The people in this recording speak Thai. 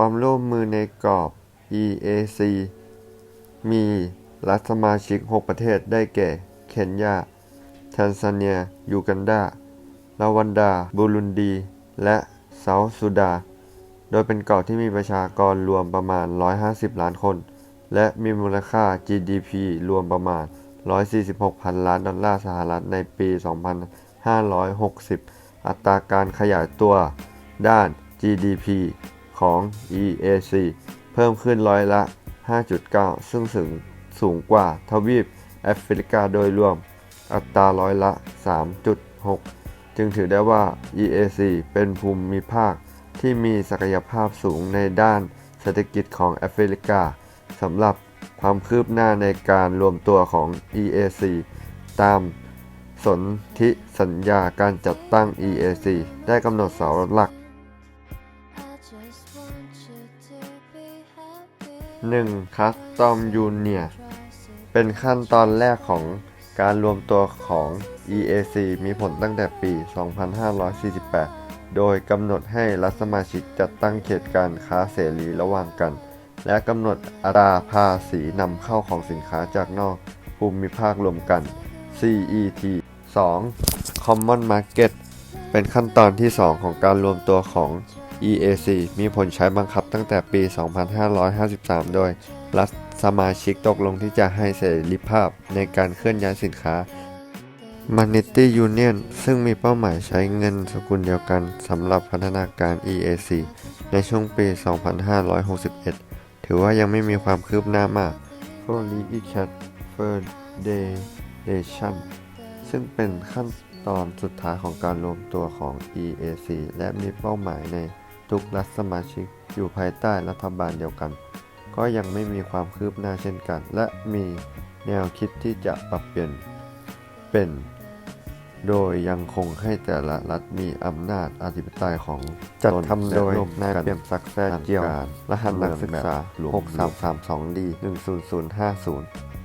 ความร่วมมือในกรอบ EAC มีรัฐสมาชิก 6 ประเทศได้แก่ เคนยา แทนซาเนีย ยูกันดาราวันดา บูรุนดี และเซาท์ซูดา โดยเป็นเกาะที่มีประชากรรวมประมาณ 150 ล้านคน และมีมูลค่า GDP รวมประมาณ 146พันล้านดอลลาร์สหรัฐในปี 2560 อัตราการขยายตัวด้าน GDP ของ EAC เพิ่มขึ้นร้อยละ 5.9 ซึ่งสูงสูงกว่าทวีปแอฟริกาโดยรวม อัตราร้อยละ 3.6 จึงถือได้ว่า EAC เป็นภูมิภาคที่มีศักยภาพสูงในด้านเศรษฐกิจของแอฟริกาสำหรับความคืบหน้าในการรวมตัวของ EAC ตามสนธิสัญญาการจัดตั้ง EAC ได้กำหนดเสาหลัก 1. Custom Union เป็นขั้นตอนแรกของการรวมตัวของ EAC มีผลตั้งแต่ปี 2548 โดยกำหนดให้รัฐสมาชิกจัดตั้งเขตการค้าเสรีระหว่างกัน และกำหนดอัตราภาษีนำเข้าของสินค้าจากนอกภูมิภาครวมกัน CET 2. Common Market เป็นขั้นตอนที่ 2 ของการรวมตัวของ EAC มีผลใช้บังคับตั้งแต่ปี 2553 โดย รัฐสมาชิกตกลงที่จะให้เสรีภาพในการเคลื่อนย้ายสินค้า Monetary Union ซึ่งมีเป้าหมายใช้เงินสกุลเดียวกันสำหรับพัฒนาการ EAC ในช่วงปี 2561 ถือว่ายังไม่มีความคืบหน้ามาก f o r e i c a t Federation ซึ่งเป็นขั้น ตอนสุดท้ายของการรวมตัวของ EAC และมีเป้าหมายในทุกรัฐสมาชิกอยู่ภายใต้รัฐบาลเดียวกัน ก็ยังไม่มีความคืบหน้าเช่นกัน และมีแนวคิดที่จะปรับเปลี่ยนเป็น โดยยังคงให้แต่ละรัฐมีอำนาจอธิปไตยของจัดทำโดยนายเปี่ยมศักดิ์แซ่เจียวรหัสนักศึกษา 6332D 10050